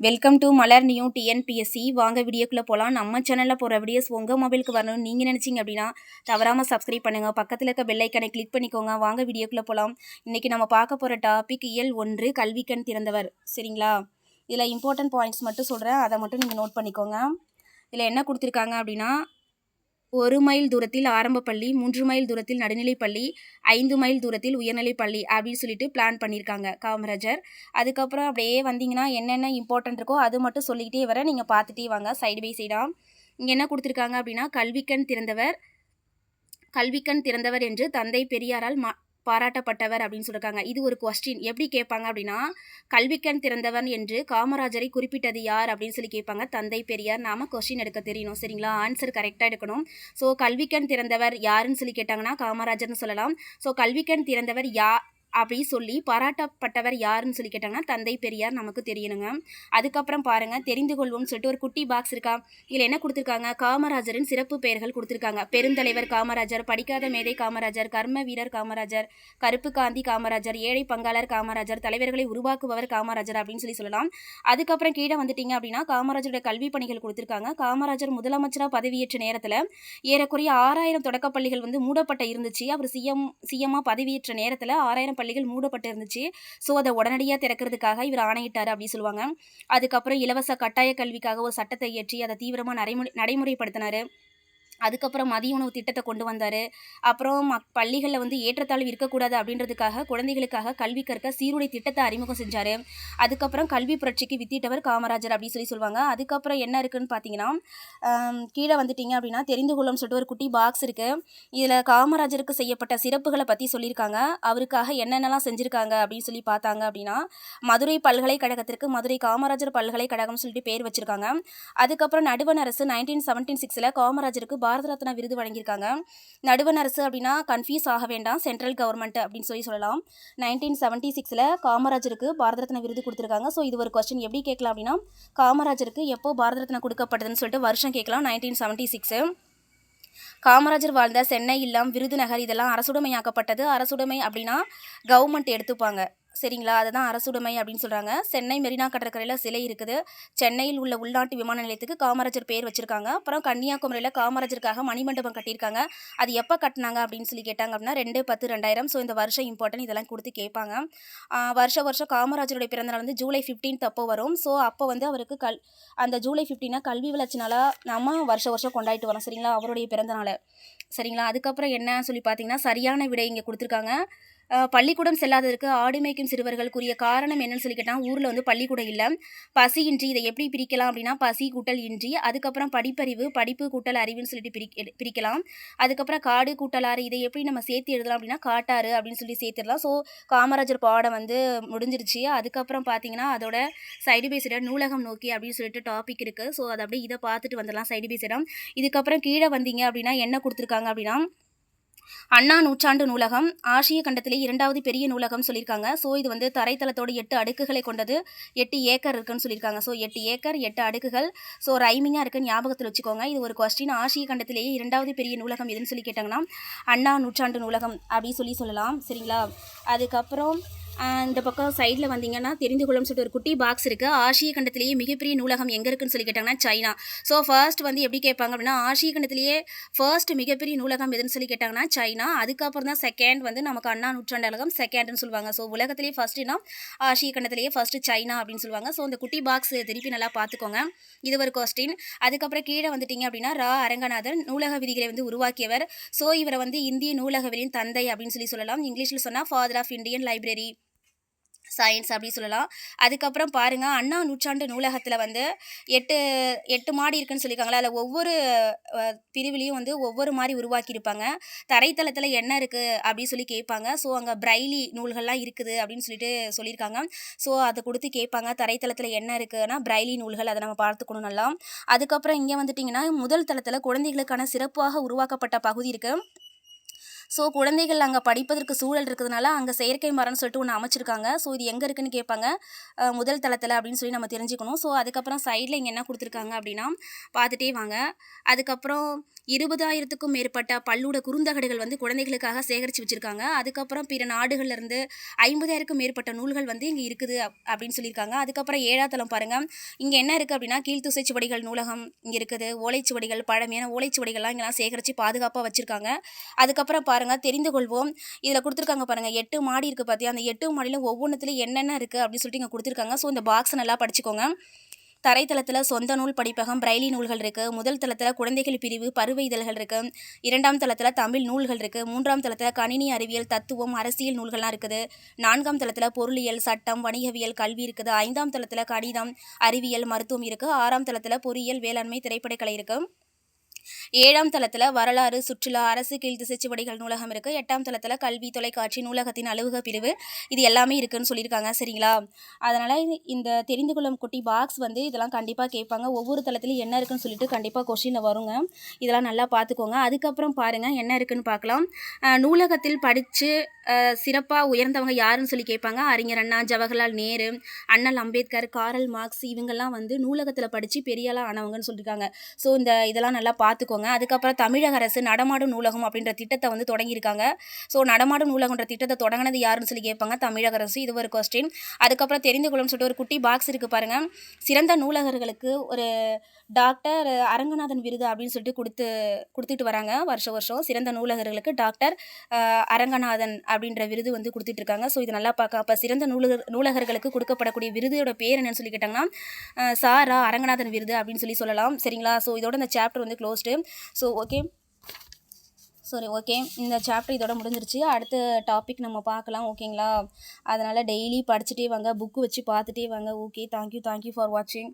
Welcome to Malar new TNPSC வாங்க வீடியோக்குள்ளே போகலாம் நம்ம சேனலில் போகிற வீடியோஸ் உங்கள் மொபைலுக்கு வரணும்னு நீங்கள் நினச்சிங்க அப்படின்னா தவறாமல் சப்ஸ்கிரைப் பண்ணுங்கள் பக்கத்தில் இருக்க பெல்லைக்கனை கிளிக் பண்ணிக்கோங்க. வாங்க வீடியோக்குள்ளே போகலாம் இன்றைக்கி நம்ம பார்க்க போகிற டாபிக் இயல் ஒன்று கல்விக்கண் திறந்தவர். சரிங்களா? இதில் இம்பார்ட்டன்ட் பாயிண்ட்ஸ் மட்டும் சொல்கிறேன் அதை மட்டும் நீங்கள் நோட் பண்ணிக்கோங்க. இதில் என்ன கொடுத்துருக்காங்க அப்படின்னா ஒரு மைல் தூரத்தில் ஆரம்ப பள்ளி மூன்று மைல் தூரத்தில் நடுநிலைப் பள்ளி ஐந்து மைல் தூரத்தில் உயர்நிலைப் பள்ளி அப்படின்னு சொல்லிட்டு பிளான் பண்ணியிருக்காங்க காமராஜர். அதுக்கப்புறம் அப்படியே வந்தீங்கன்னா என்னென்ன இம்பார்ட்டன்ட் இருக்கோ அது மட்டும் சொல்லிக்கிட்டே வர நீங்கள் பார்த்துட்டே வாங்க சைடு பை சைடாக இங்கே என்ன கொடுத்துருக்காங்க அப்படின்னா கல்விக்கண் திறந்தவர் கல்விக்கண் திறந்தவர் என்று தந்தை பெரியாரால் மா பாராட்டப்பட்டவர் அப்படின்னு சொல்லியிருக்காங்க இது ஒரு கொஸ்டின் எப்படி கேட்பாங்க அப்படின்னா கல்விக்கண் திறந்தவன் என்று காமராஜரை குறிப்பிட்டது யார் அப்படின்னு சொல்லி கேட்பாங்க. தந்தை பெரியார் நாம கொஸ்டின் எடுக்க தெரியணும் சரிங்களா? ஆன்சர் கரெக்டாக எடுக்கணும். ஸோ கல்விக்கண் திறந்தவர் யாருன்னு சொல்லி கேட்டாங்கன்னா காமராஜர்னு சொல்லலாம். ஸோ கல்விக்கண் திறந்தவர் யா அப்படி சொல்லி பாராட்டப்பட்டவர் யாருன்னு சொல்லி கேட்டாங்கன்னா தந்தை பெரியார் நமக்கு தெரியணுங்க. அதுக்கப்புறம் பாருங்க தெரிந்து கொள்வோம்னு சொல்லிட்டு ஒரு குட்டி பாக்ஸ் இருக்கா? இதில் என்ன கொடுத்துருக்காங்க? காமராஜரின் சிறப்பு பெயர்கள் கொடுத்துருக்காங்க. பெருந்தலைவர் காமராஜர் படிக்காத மேதை காமராஜர் கர்ம வீரர் காமராஜர் கருப்பு காந்தி காமராஜர் ஏழை பங்காளர் காமராஜர் தலைவர்களை உருவாக்குபவர் காமராஜர் அப்படின்னு சொல்லி சொல்லலாம். அதுக்கப்புறம் கீழே வந்துட்டீங்க அப்படின்னா காமராஜருடைய கல்வி பணிகள் கொடுத்துருக்காங்க. காமராஜர் முதலமைச்சராக பதவியேற்ற நேரத்தில் ஏறக்குறைய ஆறாயிரம் தொடக்கப்பள்ளிகள் வந்து மூடப்பட்ட இருந்துச்சு. அவர் சிஎம் சிஎம்மாக பதவியேற்ற நேரத்தில் ஆறாயிரம் பள்ளிகள் மூடப்பட்டு இருந்துச்சு ஸோ அதை உடனடியாக திறக்கிறதுக்காக இவர் ஆணையிட்டார் அப்படின்னு சொல்லுவாங்க. அதுக்கப்புறம் இலவச கட்டாய கல்விக்காக ஒரு சட்டத்தை இயற்றி அதை தீவிரமாக நடைமுறை நடைமுறைப்படுத்தினார். அதுக்கப்புறம் மதிய உணவு திட்டத்தை கொண்டு வந்தார். அப்புறம் மக் பள்ளிகளில் வந்து ஏற்றத்தாழ்வு இருக்கக்கூடாது அப்படின்றதுக்காக குழந்தைகளுக்காக கல்வி கற்க சீருடை திட்டத்தை அறிமுகம் செஞ்சார். அதுக்கப்புறம் கல்வி புரட்சிக்கு வித்திட்டவர் காமராஜர் அப்படின்னு சொல்லி சொல்லுவாங்க. அதுக்கப்புறம் என்ன இருக்குன்னு பார்த்தீங்கன்னா கீழே வந்துட்டீங்க அப்படின்னா தெரிந்து கொள்ளும் சொல்லிட்டு ஒரு குட்டி பாக்ஸ் இருக்குது இதில் காமராஜருக்கு செய்யப்பட்ட சிறப்புகளை பற்றி சொல்லியிருக்காங்க. அவருக்காக என்னென்னலாம் செஞ்சுருக்காங்க அப்படின்னு சொல்லி பார்த்தாங்க அப்படின்னா மதுரை பல்கலைக்கழகத்திற்கு மதுரை காமராஜர் பல்கலைக்கழகம் சொல்லிட்டு பேர் வச்சுருக்காங்க. அதுக்கப்புறம் நடுவண் அரசு நைன்டீன் செவன்டீன் சிக்ஸில் காமராஜருக்கு பாரத ரத்னா விருது வழங்கியிருக்காங்க. நடுவண் அரசு அப்படின்னா கன்ஃபியூஸ் ஆக வேண்டாம் சென்ட்ரல் கவர்மெண்ட் அப்படின்னு சொல்லி சொல்லலாம். நைன்டீன் செவன்ட்டி சிக்ஸில் காமராஜருக்கு பாரத ரத்னா விருது கொடுத்துருக்காங்க. ஸோ இது ஒரு கொஸ்டின் எப்படி கேட்கலாம் அப்படின்னா காமராஜருக்கு எப்போ பாரத ரத்னா கொடுக்கப்பட்டதுன்னு சொல்லிட்டு வருஷம் கேட்கலாம் நைன்டீன் செவன்ட்டி சிக்ஸு காமராஜர் வாழ்ந்த சென்னை இல்லம் விருதுநகர் இதெல்லாம் அரசுடைமையாக்கப்பட்டது. அரசுடைமை அப்படின்னா கவர்மெண்ட் எடுத்துப்பாங்க. சரிங்களா? அதுதான் அரசுடைமை அப்படின்னு சொல்கிறாங்க சென்னை மெரினா கடற்கரையில் சிலை இருக்குது. சென்னையில் உள்ள உள்நாட்டு விமான நிலையத்துக்கு காமராஜர் பேர் வச்சுருக்காங்க. அப்புறம் கன்னியாகுமரியில் காமராஜருக்காக மணிமண்டபம் கட்டியிருக்காங்க. அது எப்போ கட்டினாங்க அப்படின்னு சொல்லி கேட்டாங்க அப்படின்னா ரெண்டு பத்து ரெண்டாயிரம். ஸோ இந்த வருஷம் இம்பார்ட்டன் இதெல்லாம் கொடுத்து கேட்பாங்க. வருஷம் வருஷம் காமராஜருடைய பிறந்தநாள் வந்து ஜூலை ஃபிஃப்டீன்த் அப்போ வரும். ஸோ அப்போ வந்து அவருக்கு கல் அந்த ஜூலை ஃபிஃப்டீனாக கல்வி வளர்ச்சினால நம்ம வருஷ வருஷம் கொண்டாடிட்டு வரோம். சரிங்களா? அவருடைய பிறந்தநாள் சரிங்களா? அதுக்கப்புறம் என்ன சொல்லி பார்த்தீங்கன்னா சரியான விடை இங்கே கொடுத்துருக்காங்க. பள்ளிக்கூடம் செல்லாததற்கு ஆடு மேய்க்கும் சிறுவர்களுக்குரிய காரணம் என்னன்னு சொல்லி கேட்டால் ஊரில் வந்து பள்ளிக்கூடம் இல்லை. பசியின்றி இதை எப்படி பிரிக்கலாம் அப்படின்னா பசி கூட்டல் இன்றி அதுக்கப்புறம் படிப்பறிவு படிப்பு கூட்டல் அறிவுன்னு சொல்லிட்டு பிரி பிரிக்கலாம். அதுக்கப்புறம் காடு கூட்டலாறு இதை எப்படி நம்ம சேர்த்து எழுதலாம் அப்படின்னா காட்டாறு அப்படின்னு சொல்லி சேர்த்துடலாம். ஸோ காமராஜர் பாடம் வந்து முடிஞ்சிருச்சு. அதுக்கப்புறம் பார்த்தீங்கன்னா அதோட சைடு பை சைடாக நூலகம் நோக்கி அப்படின்னு சொல்லிட்டு டாபிக் இருக்குது ஸோ அதை அப்படியே இதை பார்த்துட்டு வந்துடலாம் சைடு பை சைடாக இதுக்கப்புறம் கீழே வந்தீங்க அப்படின்னா என்ன கொடுத்துருக்காங்க அப்படின்னா அண்ணா நூற்றாண்டு நூலகம் ஆசிய கண்டத்திலே இரண்டாவது பெரிய நூலகம் சொல்லியிருக்காங்க. ஸோ இது வந்து தரைத்தளத்தோடு எட்டு அடுக்குகளை கொண்டது. எட்டு ஏக்கர் இருக்குன்னு சொல்லியிருக்காங்க. ஸோ எட்டு ஏக்கர் எட்டு அடுக்குகள். ஸோ ரைமிங்காக இருக்குன்னு ஞாபகத்தில் வச்சுக்கோங்க. இது ஒரு கொஸ்டின் ஆசிய கண்டத்திலேயே இரண்டாவது பெரிய நூலகம் எதுன்னு சொல்லி கேட்டாங்கன்னா அண்ணா நூற்றாண்டு நூலகம் அப்படின்னு சொல்லி சொல்லலாம். சரிங்களா? அதுக்கப்புறம் இந்த பக்கம் சைடில் வந்தீங்கன்னா தெரிந்து கொள்ளும் சொல்லிட்டு ஒரு குட்டி பாக்ஸ் இருக்குது ஆசிய கண்டத்திலேயே மிகப்பெரிய நூலகம் எங்கே இருக்குன்னு சொல்லி கேட்டாங்கன்னா சைனா. ஸோ ஃபர்ஸ்ட் வந்து எப்படி கேட்பாங்க அப்படின்னா ஆசிய கண்டத்திலேயே ஃபர்ஸ்ட் மிகப்பெரிய நூலகம் எதுன்னு சொல்லி கேட்டாங்கன்னா சைனா. அதுக்கப்புறம் தான் செகண்ட் வந்து நமக்கு அண்ணா நூற்றாண்டலகம் செகண்ட்னு சொல்லுவாங்க. ஸோ உலகத்திலேயே ஃபஸ்ட்டுனா ஆசிய கண்டத்திலேயே ஃபஸ்ட்டு சைனா அப்படின்னு சொல்லுவாங்க. ஸோ இந்த குட்டி பாக்ஸ் திருப்பி நல்லா பார்த்துக்கோங்க. இது ஒரு கொஸ்டின் அதுக்கப்புறம் கீழே வந்துட்டீங்க அப்படின்னா ரா. அரங்கநாதன் நூலக விதிகளை வந்து உருவாக்கியவர். ஸோ இவரை வந்து இந்திய நூலகவியலின் தந்தை அப்படின்னு சொல்லி சொல்லலாம். இங்கிலீஷில் சொன்னால் father of Indian library science அப்படின்னு சொல்லலாம். அதுக்கப்புறம் பாருங்கள் அண்ணா நூற்றாண்டு நூலகத்தில் வந்து எட்டு எட்டு மாடி இருக்குன்னு சொல்லியிருக்காங்களா? அதில் ஒவ்வொரு பிரிவிலையும் வந்து ஒவ்வொரு மாதிரி உருவாக்கியிருப்பாங்க. தரைத்தளத்தில் என்ன இருக்குது அப்படின்னு சொல்லி கேட்பாங்க. ஸோ அங்கே பிரைலி நூல்கள்லாம் இருக்குது அப்படின்னு சொல்லிட்டு சொல்லியிருக்காங்க. ஸோ அதை கொடுத்து கேட்பாங்க. தரைத்தளத்தில் என்ன இருக்குன்னா பிரைலி நூல்கள் அதை நம்ம பார்த்துக்கணும் நல்லா. அதுக்கப்புறம் இங்கே வந்துட்டிங்கன்னா முதல் தளத்தில் குழந்தைகளுக்கான சிறப்பாக உருவாக்கப்பட்ட பகுதி இருக்குது ஸோ குழந்தைகள் அங்கே படிப்பதற்கு சூழல் இருக்கிறதுனால அங்கே செயற்கை மரம்னு சொல்லிட்டு ஒன்று அமைச்சிருக்காங்க. ஸோ இது எங்கே இருக்குன்னு கேட்பாங்க. முதல் தளத்தில் அப்படின்னு சொல்லி நம்ம தெரிஞ்சுக்கணும். ஸோ அதுக்கப்புறம் சைடில் இங்கே என்ன கொடுத்துருக்காங்க அப்படின்னா பார்த்துட்டே வாங்க. அதுக்கப்புறம் இருபதாயிரத்துக்கும் மேற்பட்ட பல்லூட குறுந்தகடுகள் வந்து குழந்தைகளுக்காக சேகரித்து வச்சுருக்காங்க. அதுக்கப்புறம் பிற நாடுகள்லேருந்து ஐம்பதாயிரக்கும் மேற்பட்ட நூல்கள் வந்து இங்கே இருக்குது அப்படின்னு சொல்லியிருக்காங்க. அதுக்கப்புறம் ஏழாத்தளம் பாருங்கள் இங்கே என்ன இருக்குது அப்படின்னா கீழ்த்துசை சுவடிகள் நூலகம் இங்கே இருக்குது. ஓலைச்சுவடிகள் பழமையான ஓலைச்சுவடிகள்லாம் இங்கெல்லாம் சேகரித்து பாதுகாப்பாக வச்சுருக்காங்க. அதுக்கப்புறம் பாருங்கள் தெரிந்து கொள்வோம். இதில் கொடுத்துருக்காங்க பாருங்கள் எட்டு மாடி இருக்குது பார்த்தியா அந்த எட்டு மாடியில் ஒவ்வொன்றுத்துலையும் என்னென்ன இருக்குது அப்படின்னு சொல்லிட்டு இங்கே கொடுத்துருக்காங்க. ஸோ இந்த பாக்ஸ் நல்லா படிச்சுக்கோங்க. தரைத்தளத்தில் சொந்த நூல் படிப்பகம் பிரைலி நூல்கள் இருக்குது முதல் தளத்தில் குழந்தைகள் பிரிவு பருவ இதழ்கள் இருக்குது இரண்டாம் தளத்தில் தமிழ் நூல்கள் இருக்குது மூன்றாம் தளத்தில் கணினி அறிவியல் தத்துவம் அரசியல் நூல்கள்லாம் இருக்குது. நான்காம் தளத்தில் பொருளியல் சட்டம் வணிகவியல் கல்வி இருக்குது. ஐந்தாம் தளத்தில் கணிதம் அறிவியல் மருத்துவம் இருக்குது ஆறாம் தளத்தில் பொறியியல் வேளாண்மை திரைப்படக்கலை இருக்குது ஏழாம் தளத்தில் வரலாறு சுற்றுலா அரசு கீழ்த்திசை சுவடிகள் நூலகம் இருக்குது எட்டாம் தளத்தில் கல்வி தொலைக்காட்சி நூலகத்தின் அலுவலக பிரிவு இது எல்லாமே இருக்குதுன்னு சொல்லியிருக்காங்க. சரிங்களா? அதனால் இந்த தெரிந்து கொள்ளும் குட்டி பாக்ஸ் வந்து இதெல்லாம் கண்டிப்பாக கேட்பாங்க. ஒவ்வொரு தளத்துலையும் என்ன இருக்குன்னு சொல்லிட்டு கண்டிப்பாக கொஷினில் வருங்க. இதெல்லாம் நல்லா பார்த்துக்கோங்க. அதுக்கப்புறம் பாருங்கள் என்ன இருக்குன்னு பார்க்கலாம். நூலகத்தில் படித்து சிறப்பாக உயர்ந்தவங்க யாருன்னு சொல்லி கேட்பாங்க. அறிஞர் அண்ணா ஜவஹர்லால் நேரு அண்ணல் அம்பேத்கர் காரல் மார்க்ஸ் இவங்கெல்லாம் வந்து நூலகத்தில் படித்து பெரியாளாக ஆனவங்கன்னு சொல்லியிருக்காங்க ஸோ இந்த இதெல்லாம் நல்லா பார்த்துக்கோங்க. அதுக்கப்புறம் தமிழக அரசு நடமாடும் நூலகம் அப்படின்ற திட்டத்தை வந்து தொடங்கியிருக்காங்க. ஸோ நடமாடும் நூலகம்ன்ற திட்டத்தை தொடங்கினது யாருன்னு சொல்லி கேட்பாங்க. தமிழக அரசு. இது ஒரு கொஸ்டின் அதுக்கப்புறம் தெரிந்து கொள்ளும்னு சொல்லிட்டு ஒரு குட்டி பாக்ஸ் இருக்குது பாருங்கள் சிறந்த நூலகர்களுக்கு ஒரு டாக்டர் அரங்கநாதன் விருது அப்படின்னு சொல்லிட்டு கொடுத்து கொடுத்துட்டு வராங்க. வருஷம் வருஷம் சிறந்த நூலகர்களுக்கு டாக்டர் அரங்கநாதன் அப்படின்ற விருது வந்து கொடுத்துட்டு இருக்காங்க. ஸோ இது நல்லா பார்க்க. அப்போ சிறந்த நூலகர் நூலகர்களுக்கு கொடுக்கப்படக்கூடிய விருதோட பேர் என்னன்னு சொல்லி கேட்டாங்கன்னா சாரா அரங்கநாதன் விருது அப்படின்னு சொல்லி சொல்லலாம். சரிங்களா? ஸோ இதோட இந்த சாப்டர் வந்து க்ளோஸ் க்ளோஸ்டு ஸோ ஓகே சரி ஓகே இந்த சாப்டர் இதோட முடிஞ்சிருச்சு. அடுத்த டாபிக் நம்ம பார்க்கலாம் ஓகேங்களா? அதனால் டெய்லி படிச்சுட்டே வாங்க புக்கு வச்சு பார்த்துட்டே வாங்க. ஓகே தேங்க்யூ தேங்க்யூ ஃபார் வாட்சிங்